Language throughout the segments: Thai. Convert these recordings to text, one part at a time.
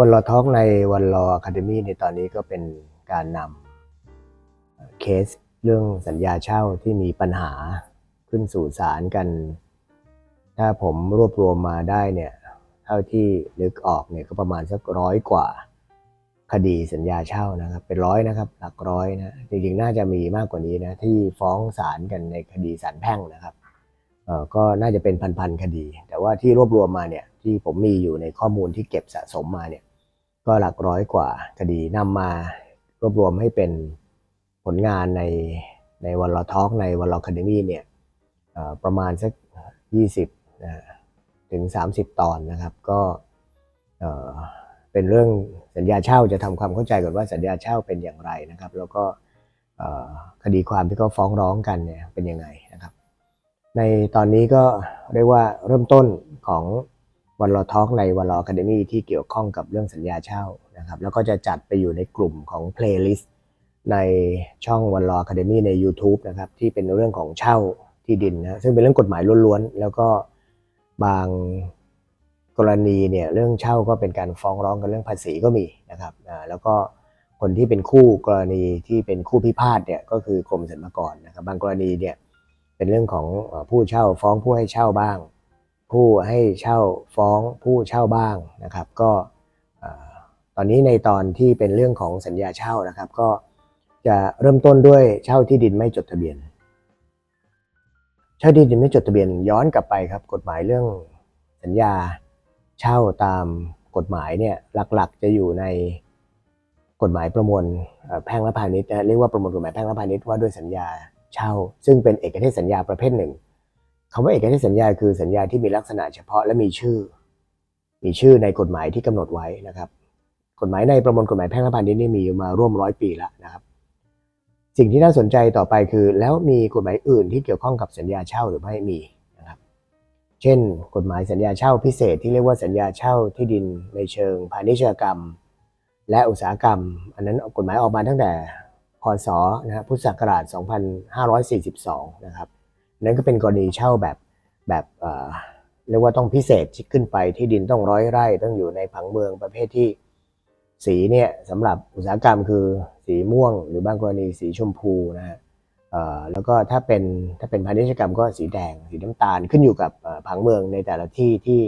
วันรอทอกในวันรออะคาเดมี่ในตอนนี้ก็เป็นการนำเคสเรื่องสัญญาเช่าที่มีปัญหาขึ้นสู่ศาลกัน ถ้าผมรวบรวมมาได้เนี่ย เท่าที่นึกออกเนี่ยก็ประมาณสักร้อยกว่า คดีสัญญาเช่านะครับ เป็นร้อยนะครับ หลักร้อยนะ จริงๆ น่าจะมีมากกว่านี้นะ ที่ฟ้องศาลกันในคดีศาลแพ่งนะครับเออก็น่าจะเป็นพันๆคดี แต่ว่าที่รวบรวมมาเนี่ยที่ผมมีอยู่ในข้อมูลที่เก็บสะสมมาเนี่ย ก็หลักร้อยกว่าคดีนำมารวบรวมให้เป็นผลงานในในวันลอทอกในวันลอคาเดมี่เนี่ยประมาณสัก 20นะถึง 30 ตอนนะครับ ก็เออเป็นเรื่องสัญญาเช่าจะทำความเข้าใจก่อนว่าสัญญาเช่าเป็นอย่างไรนะครับ แล้วก็คดีความที่เขาฟ้องร้องกันเนี่ยเป็นยังไงนะครับ ในตอนนี้ก็เรียกว่าเริ่มต้นของ วันรอทอล์กในวันรอ a คาเดมี่ที่เกี่ยวข้องกับเรื่องสัญญาเช่านะครับแล้วก็จะจัดไปอยู่ในกลุ่มของเพลย์ลิสต์ในช่องวันรอ a คาเดมี่ใน YouTube นะครับที่เป็นเรื่องของเช่าที่ดินนะซึ่งเป็นเรื่องกฎหมายล้วนๆ แล้วก็บางกรณีเนี่ยเรื่องเช่าก็เป็นการฟ้องร้องกันเรื่องภาษีก็มีนะครับแล้วก็คนที่เป็นคู่กรณีที่เป็นคู่พิพาทเนี่ยก็คือกรมสรรพากรนะครับบางกรณีเนี่ยเป็นเรื่องของผู้เช่าฟ้องผู้ให้เช่าบ้าง ผู้ให้เช่าฟ้องผู้เช่าบ้างนะครับ ก็ตอนนี้ในตอนที่เป็นเรื่องของสัญญาเช่านะครับ ก็จะเริ่มต้นด้วยเช่าที่ดินไม่จดทะเบียน เช่าที่ดินไม่จดทะเบียนย้อนกลับไปครับ กฎหมายเรื่องสัญญาเช่าตามกฎหมายเนี่ยหลักๆ จะอยู่ในกฎหมายประมวลแพ่งและพาณิชย์นะเรียกว่าประมวลกฎหมายแพ่งและพาณิชย์ว่าด้วยสัญญาเช่า ซึ่งเป็นเอกเทศสัญญาประเภทหนึ่ง คำว่าเอกเทศสัญญาคือสัญญาที่มีลักษณะเฉพาะและมีชื่อ มีชื่อในกฎหมายที่กำหนดไว้นะครับ กฎหมายในประมวลกฎหมายแพ่งและพาณิชย์นี่มีมาร่วมร้อยปีแล้วนะครับ สิ่งที่น่าสนใจต่อไปคือ แล้วมีกฎหมายอื่นที่เกี่ยวข้องกับสัญญาเช่าหรือไม่มีนะครับ เช่น กฎหมายสัญญาเช่าพิเศษที่เรียกว่าสัญญาเช่าที่ดินในเชิงพาณิชยกรรม และอุตสาหกรรม อันนั้นกฎหมายออกมาตั้งแต่พศนะฮะพุทธศักราช 2542 นะครับ นั่นก็เป็นกรณีเช่าแบบแบบเอ่อเรียกว่าต้องพิเศษขึ้นไปที่ดินต้องร้อยไร่ต้องอยู่ในผังเมืองประเภทที่สีเนี่ยสำหรับอุตสาหกรรมคือสีม่วง หรือบางกรณีสีชมพูนะฮะเอ่อแล้วก็ถ้าเป็นถ้าเป็นพาณิชยกรรมก็สีแดง สีน้ำตาลขึ้นอยู่กับผังเมืองในแต่ละที่ที่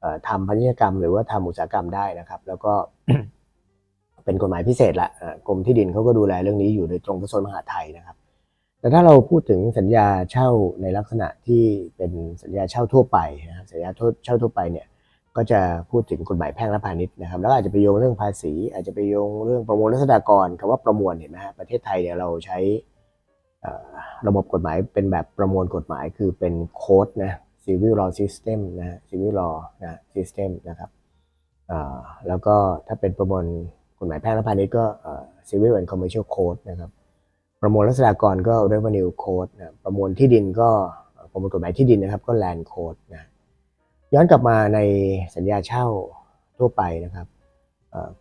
เอ่อทำพาณิชยกรรม หรือว่าทำอุตสาหกรรมได้นะครับ แล้วก็เป็นกฎหมายพิเศษละกรมที่ดินเขาก็ดูแลเรื่องนี้อยู่โดยตรงกระทรวงมหาดไทยนะครับ แต่ถ้าเราพูดถึงสัญญาเช่าในลักษณะที่เป็นสัญญาเช่าทั่วไปนะครับสัญญาเช่าทั่วไปเนี่ยก็จะพูดถึงกฎหมายแพ่งและพาณิชย์นะครับ แล้วอาจจะไปโยงเรื่องภาษี อาจจะไปโยงเรื่องประมวลรัษฎากรคำว่าประมวลเห็นไหมฮะประเทศไทยเนี่ยเราใช้ระบบกฎหมายเป็นแบบประมวลกฎหมายคือเป็นโค้ดนะ civil law system นะ civil law นะ system นะครับแล้วก็ถ้าเป็นประมวลกฎหมายแพ่งและพาณิชย์ก็ civil and commercial code นะครับ ประมวลรัษฎากรก็ revenue code นะประมวลที่ดินก็ประมวลกฎหมายที่ดินนะครับ ก็ land code นะย้อนกลับมาในสัญญาเช่าทั่วไปนะครับ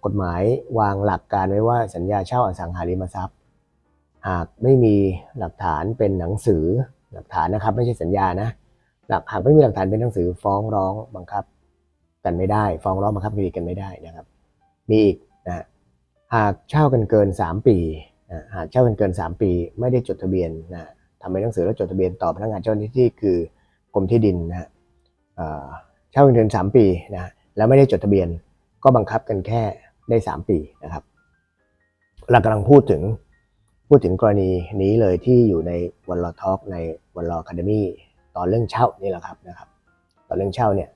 กฎหมายวางหลักการไว้ว่าสัญญาเช่าอสังหาริมทรัพย์ หากไม่มีหลักฐานเป็นหนังสือหลักฐานนะครับ ไม่ใช่สัญญานะหลักหากไม่มีหลักฐานเป็นหนังสือฟ้องร้องบังคับกันไม่ได้ ฟ้องร้องบังคับคดีกันไม่ได้นะครับ มีอีกนะหากเช่ากันเกิน 3 ปี หากเช่ากันเกิน 3 ปี ไม่ได้จดทะเบียนนะทำเป็นหนังสือแล้วจดทะเบียนต่อพนักงานเจ้าหน้าที่คือกรมที่ดินนะฮะเอ่อเช่ากันเกิน 3 ปีนะแล้วไม่ได้จดทะเบียนก็บังคับกันแค่ได้ 3 ปีนะครับเรากำลังพูดถึงพูดถึงกรณีนี้เลยที่อยู่ในวันรอทอล์กในวันรอคาเดมี่ตอนเรื่องเช่านี่แหละครับนะครับ ตอนเรื่องเช่าเนี่ย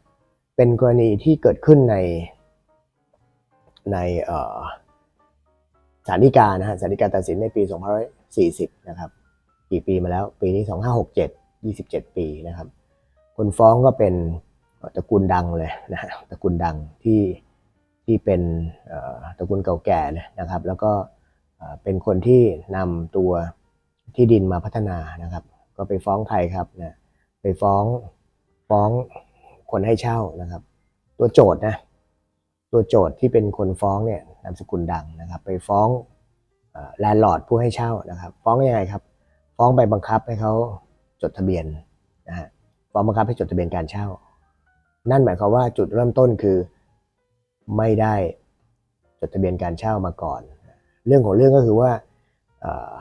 เป็นกรณีที่เกิดขึ้นในในเอ่อ ศาลฎีกานะฮะศาลฎีกาตัดสินในปี 2540 นะครับ กี่ปีมาแล้ว ปีนี้ 2567 27 ปีนะครับ คนฟ้องก็เป็นตระกูลดังเลยนะฮะตระกูลดังที่ที่เป็นตระกูลเก่าแก่เลยนะครับ แล้วก็เป็นคนที่นำตัวที่ดินมาพัฒนานะครับ ก็ไปฟ้องใครครับนะไปฟ้องฟ้องคนให้เช่านะครับ ตัวโจทย์นะตัวโจทย์ที่เป็นคนฟ้องเนี่ยามสกุลดังนะครับ ไปฟ้องแลนด์ลอร์ดผู้ให้เช่านะครับ ฟ้องยังไงครับ ฟ้องไปบังคับให้เขาจดทะเบียนนะฮะฟ้องบังคับให้จดทะเบียนการเช่า นั่นหมายความว่าจุดเริ่มต้นคือไม่ได้จดทะเบียนการเช่ามาก่อน เรื่องของเรื่องก็คือว่าเอ่อ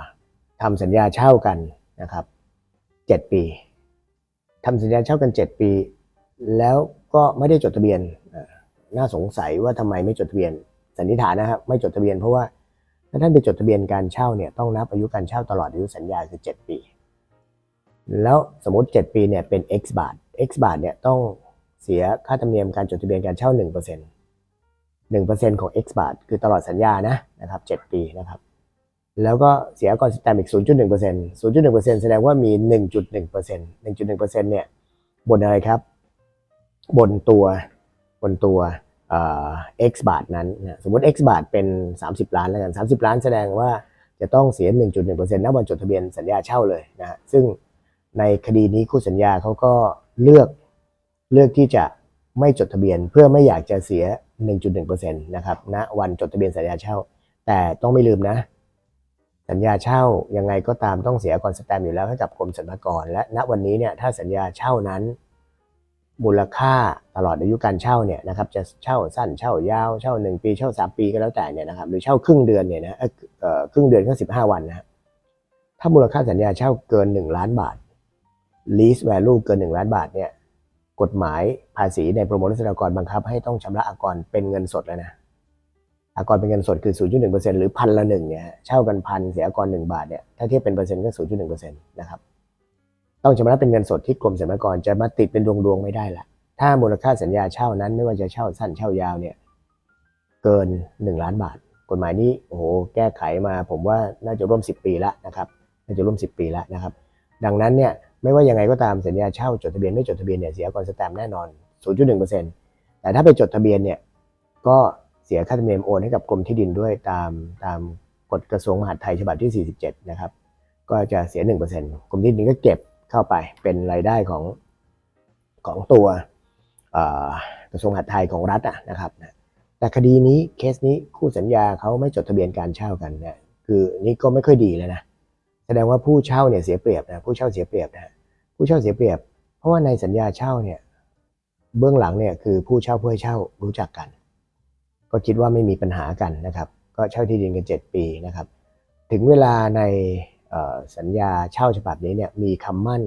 ทำสัญญาเช่ากันนะครับเจ็ดปีทำสัญญาเช่ากันเจ็ดปี แล้วก็ไม่ได้จดทะเบียนน่าสงสัยว่าทำไมไม่จดทะเบียน สันนิษฐานนะครับไม่จดทะเบียนเพราะว่าถ้าท่านไปจดทะเบียนการเช่าเนี่ยต้องนับอายุการเช่าตลอดอายุสัญญาคือ 7 ปี แล้วสมมติ 7 ปีเนี่ยเป็น x บาท x บาทเนี่ยต้องเสียค่าธรรมเนียมการจดทะเบียนการเช่า 1% 1%ของ x บาท คือตลอดสัญญานะนะครับ 7 ปีนะครับแล้วก็เสียก่อนสแตมป์อีก 0.1% 0.1%แสดงว่ามี 1.1% 1.1%เนี่ยบนอะไรครับ บนตัวบนตัว เอ่อ x บาทนั้นนะสมมติ x บาทเป็น 30 ล้านแล้วกัน 30 ล้านแสดงว่าจะต้องเสีย 1.1%ณวันจดทะเบียนสัญญาเช่าเลยนะฮะซึ่งในคดีนี้คู่สัญญาเขาก็เลือกเลือกที่จะไม่จดทะเบียนเพื่อไม่อยากจะเสีย 1.1%นะครับณวันจดทะเบียนสัญญาเช่า แต่ต้องไม่ลืมนะ สัญญาเช่ายังไงก็ตามต้องเสียก่อนสแตมอยู่แล้วให้กับกรมสรรพากรและณวันนี้เนี่ยถ้าสัญญาเช่านั้น มูลค่าตลอดอายุการเช่าเนี่ยนะครับจะเช่าสั้นเช่ายาวเช่า 1 ปีเช่า 3 ปีก็แล้วแต่เนี่ยนะครับหรือเช่าครึ่งเดือนเนี่ยนะเอ่อครึ่งเดือนก็15วันนะถ้ามูลค่าสัญญาเช่าเกิน 1 ล้านบาท lease value เกิน 1 ล้านบาทเนี่ยกฎหมายภาษีในประมวลรัษฎากรบังคับ ให้ต้องชำระอากรเป็นเงินสดแล้วนะอากรเป็นเงินสดคือ 0.1%หรือพันละหนึ่งเนี่ยเช่ากันพันเสียอากร1บาทเนี่ยถ้าเทียบเป็นเปอร์เซ็นต์ก็ 0.1%นะครับ ต้องชำระเป็นเงินสดที่กรมสรรพากรจะมาติดเป็นดวงๆไม่ได้ละถ้ามูลค่าสัญญาเช่านั้นไม่ว่าจะเช่าสั้นเช่ายาวเนี่ยเกิน 1 ล้านบาท กฎหมายนี้โอ้โหแก้ไขมาผมว่าน่าจะร่วม 10 ปีแล้วนะครับน่าจะร่วม 10 ปีแล้วนะครับ ดังนั้นเนี่ยไม่ว่ายังไงก็ตามสัญญาเช่าจดทะเบียนไม่จดทะเบียนเนี่ยเสียก่อนสแตมป์แน่นอน 0.1%แต่ถ้าไปจดทะเบียนเนี่ยก็เสียค่าธรรมเนียมโอนให้กับกรมที่ดินด้วยตามตามกฎกระทรวงมหาดไทยฉบับที่ 47 นะครับ ก็จะเสีย 1%กรมที่ดินก็เก็บ เข้าไปเป็นรายได้ของของตัวกระทรวงมหาดไทยของรัฐอะนะครับนะแต่คดีนี้เคสนี้คู่สัญญาเขาไม่จดทะเบียนการเช่ากันเนี่ยคือนี่ก็ไม่ค่อยดีเลยนะแสดงว่าผู้เช่าเนี่ยเสียเปรียบนะผู้เช่าเสียเปรียบนะผู้เช่าเสียเปรียบ เพราะว่าในสัญญาเช่าเนี่ยเบื้องหลังเนี่ยคือผู้เช่าผู้ให้เช่ารู้จักกัน ก็คิดว่าไม่มีปัญหากันนะครับ ก็เช่าที่ดินกัน 7 ปีนะครับ ถึงเวลาใน สัญญาเช่าฉบับนี้เนี่ยมีคำมั่น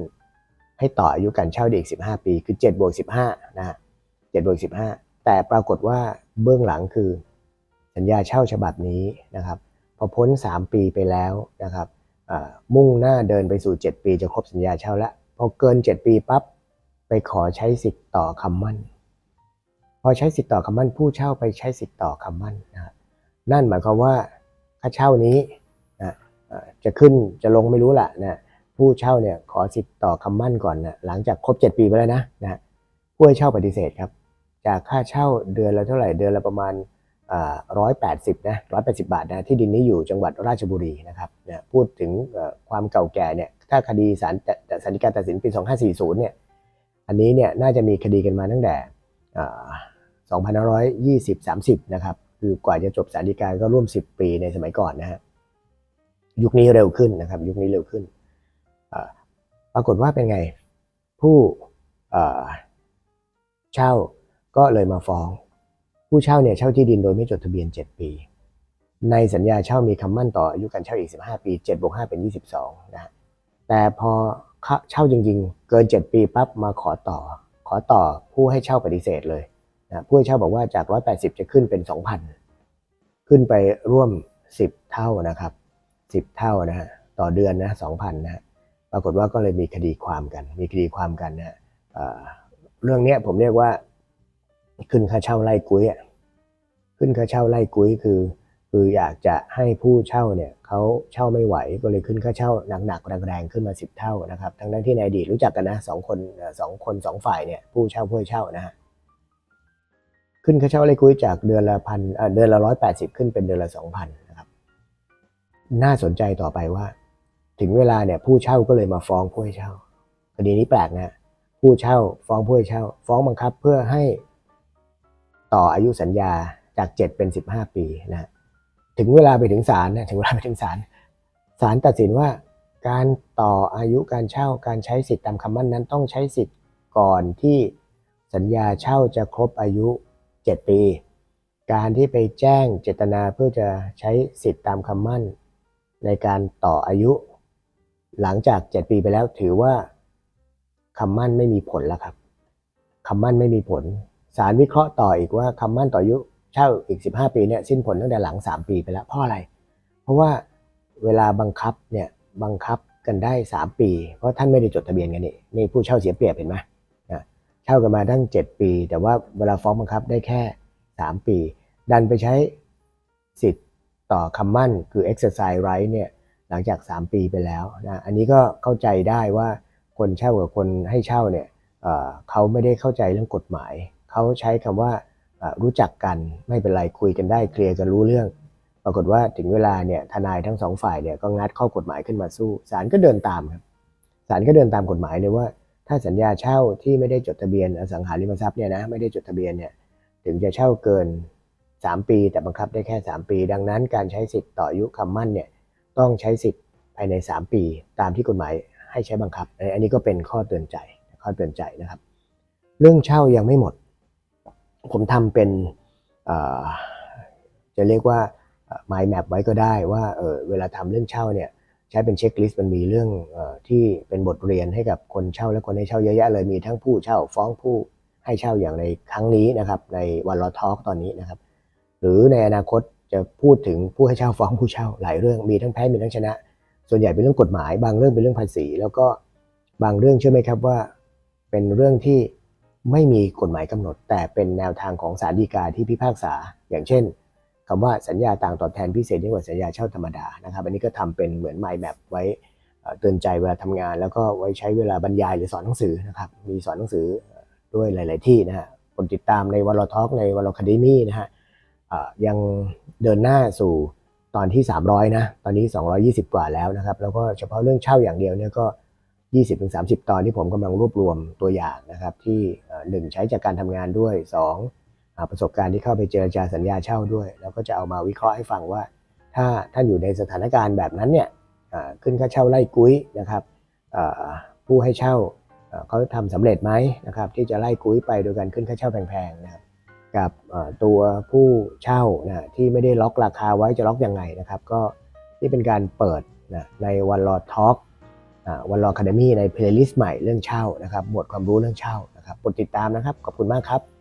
ให้ต่ออายุการเช่าได้อีก 15 ปี คือ7บวก15นะฮะ7บวก15 แต่ปรากฏว่าเบื้องหลังคือ สัญญาเช่าฉบับนี้นะครับ พอพ้น 3 ปีไปแล้วนะครับมุ่งหน้าเดินไปสู่ 7 ปีจะครบสัญญาเช่าแล้วพอเกิน 7 ปีปั๊บไปขอใช้สิทธิ์ต่อคำมั่น พอใช้สิทธิ์ต่อคำมั่นผู้เช่าไปใช้สิทธิ์ต่อคำมั่นนะครับนั่นหมายความว่าค่าเช่านี้ จะขึ้นจะลงไม่รู้ละนะผู้เช่าเนี่ยขอสิทธิ์ต่อคำมั่นก่อนนะหลังจากครบ 7 ปีไปแล้วนะนะผู้ให้เช่าปฏิเสธครับจากค่าเช่าเดือนละเท่าไหร่เดือนละประมาณร้อยแปดสิบนะร้อยแปดสิบาทนะที่ดินนี้อยู่จังหวัดราชบุรีนะครับเนี่ยพูดถึงความเก่าแก่เนี่ยถ้าคดีศาลแต่แต่ศาลฎีกาตัดสินปี 2540เนี่ยอันนี้เนี่ยน่าจะมีคดีกันมาตั้งแต่อ่า2520 30นะครับคือกว่าจะจบศาลฎีกาก็ร่วม 10 ปีในสมัยก่อนนะฮะ ยุคนี้เร็วขึ้นนะครับ ยุคนี้เร็วขึ้นปรากฏว่าเป็นไง ผู้เช่าก็เลยมาฟ้อง ผู้เช่าเนี่ยเช่าที่ดินโดยไม่จดทะเบียน 7 ปี ในสัญญาเช่ามีคำมั่นต่ออายุการเช่าอีก 15 ปี7บวก5เป็น 22นะฮะแต่พอเช่าจริงๆ เกิน 7 ปีปั๊บมาขอต่อ ขอต่อผู้ให้เช่าปฏิเสธเลยนะผู้ให้เช่าบอกว่าจาก 180 จะขึ้นเป็น 2,000 ขึ้นไปร่วม 10 เท่านะครับ 10เท่านะฮะต่อเดือนนะ2,000นะฮะปรากฏว่าก็เลยมีคดีความกัน มีคดีความกันนะฮะเเรื่องเนี้ยผมเรียกว่า ขึ้นค่าเช่าไล่กุ้ยอะขึ้นค่าเช่าไล่กุ้ยคือ คืออยากจะให้ผู้เช่าเนี่ยเขาเช่าไม่ไหวก็เลยขึ้นค่าเช่าหนักๆแรงๆขึ้นมาสิบเท่านะครับทั้งนั้นที่ในอดีตรู้จักกันนะสองคนสองคนสองฝ่ายเนี่ยผู้เช่าผู้เช่านะฮะขึ้นค่าเช่าไล่กุ้ยจากเดือนละพันเดือนละร้อยแปดสิบขึ้นเป็นเดือนละสองพัน น่าสนใจต่อไปว่า ถึงเวลาเนี่ยผู้เช่าก็เลยมาฟ้องผู้ให้เช่าคดีนี้แปลกนะผู้เช่าฟ้องผู้ให้เช่า ฟ้องบังคับเพื่อให้ต่ออายุสัญญาจาก 7 เป็น 15 ปีนะถึงเวลาไปถึงศาลนะถึงเวลาไปถึงศาลศาลตัดสินว่าการต่ออายุการเช่าการใช้สิทธิ์ตามคำมั่นนั้นต้องใช้สิทธิ์ก่อนที่สัญญาเช่าจะครบอายุ 7 ปี การที่ไปแจ้งเจตนาเพื่อจะใช้สิทธิ์ตามคำมั่น ในการต่ออายุ หลังจาก 7 ปีไปแล้วถือว่าคำมั่นไม่มีผลแล้วครับคำมั่นไม่มีผลศาลวิเคราะห์ต่ออีกว่าคำมั่นต่ออายุเช่าอีก 15 ปีเนี่ยสิ้นผลตั้งแต่หลัง 3 ปีไปแล้วเพราะอะไร เพราะว่าเวลาบังคับเนี่ยบังคับกันได้ 3 ปี เพราะท่านไม่ได้จดทะเบียนกันนี่นี่ผู้เช่าเสียเปรียบเห็นไหมนะเช่ากันมาตั้ง 7 ปี แต่ว่าเวลาฟ้องบังคับได้แค่ 3 ปี ดันไปใช้สิทธิ์ ต่อคำมั่นคือ exercise right เนี่ยหลังจาก 3 ปีไปแล้วนะอันนี้ก็เข้าใจได้ว่าคนเช่ากับคนให้เช่าเนี่ยเขาไม่ได้เข้าใจเรื่องกฎหมาย เขาใช้คำว่ารู้จักกันไม่เป็นไรคุยกันได้เคลียร์กันรู้เรื่อง ปรากฏว่าถึงเวลาเนี่ยทนายทั้งสองฝ่ายเนี่ยก็งัดข้อกฎหมายขึ้นมาสู้ศาลก็เดินตามครับศาลก็เดินตามกฎหมายเลยว่า ถ้าสัญญาเช่าที่ไม่ได้จดทะเบียนอสังหาริมทรัพย์เนี่ยนะไม่ได้จดทะเบียนเนี่ยถึงจะเช่าเกิน 3 ปี แต่บังคับได้แค่ 3 ปี ดังนั้นการใช้สิทธิ์ต่ออายุคำมั่นเนี่ยต้องใช้สิทธิ์ภายใน 3 ปี ตามที่กฎหมายให้ใช้บังคับ อันนี้ก็เป็นข้อเตือนใจข้อเตือนใจนะครับ เรื่องเช่ายังไม่หมด ผมทำเป็นจะเรียกว่าไมล์แมปไว้ก็ได้ว่าเเวลาทำเรื่องเช่าเนี่ยใช้เป็นเช็คลิสต์มันมีเรื่องออที่เป็นบทเรียนให้กับคนเช่าและคนให้เช่าเยอะแยะเลยมีทั้งผู้เช่าฟ้องผู้ให้เช่าอย่างในครั้งนี้นะครับ ในวันรอทอล์กตอนนี้นะครับ หรือในอนาคตจะพูดถึงผู้ให้เช่าฟ้องผู้เช่าหลายเรื่องมีทั้งแพ้มีทั้งชนะ ส่วนใหญ่เป็นเรื่องกฎหมาย บางเรื่องเป็นเรื่องภาษี แล้วก็บางเรื่องเชื่อไหมครับว่า เป็นเรื่องที่ไม่มีกฎหมายกำหนด แต่เป็นแนวทางของศาลฎีกาที่พิพากษา อย่างเช่นคำว่าสัญญาต่างตอบแทนพิเศษยิ่งกว่าสัญญาเช่าธรรมดานะครับอันนี้ก็ทำเป็นเหมือน mind map ไว้เตือนใจเวลาทำงาน แล้วก็ไว้ใช้เวลาบรรยายหรือสอนหนังสือนะครับมีสอนหนังสือด้วยหลาย ๆ ที่นะฮะคนติดตามในวันลทอกในวันลคดีมี่นะฮะ ยังเดินหน้าสู่ตอนที่ 300 นะ ตอนนี้ 220 กว่าแล้วนะครับ แล้วก็เฉพาะเรื่องเช่าอย่างเดียวเนี่ยก็ 20-30 ตอนที่ผมกำลังรวบรวมตัวอย่างนะครับ ที่หนึ่งใช้จากการทำงานด้วยสองประสบการณ์ที่เข้าไปเจรจาสัญญาเช่าด้วย แล้วก็จะเอามาวิเคราะห์ให้ฟังว่า ถ้าท่านอยู่ในสถานการณ์แบบนั้นเนี่ยขึ้นค่าเช่าไล่กุ้ยนะครับผู้ให้เช่าอ่าเขาทำสำเร็จไหมนะครับที่จะไล่กุ้ยไปโดยการขึ้นค่าเช่าแพงๆนะครับ กับตัวผู้เช่านะที่ไม่ได้ล็อกราคาไว้จะล็อกยังไงนะครับ ก็นี่เป็นการเปิดนะในวันรอท็อกวันรอคาเดมี่ในเพลย์ลิสต์ใหม่เรื่องเช่านะครับหมวดความรู้เรื่องเช่านะครับกดติดตามนะครับ ขอบคุณมากครับ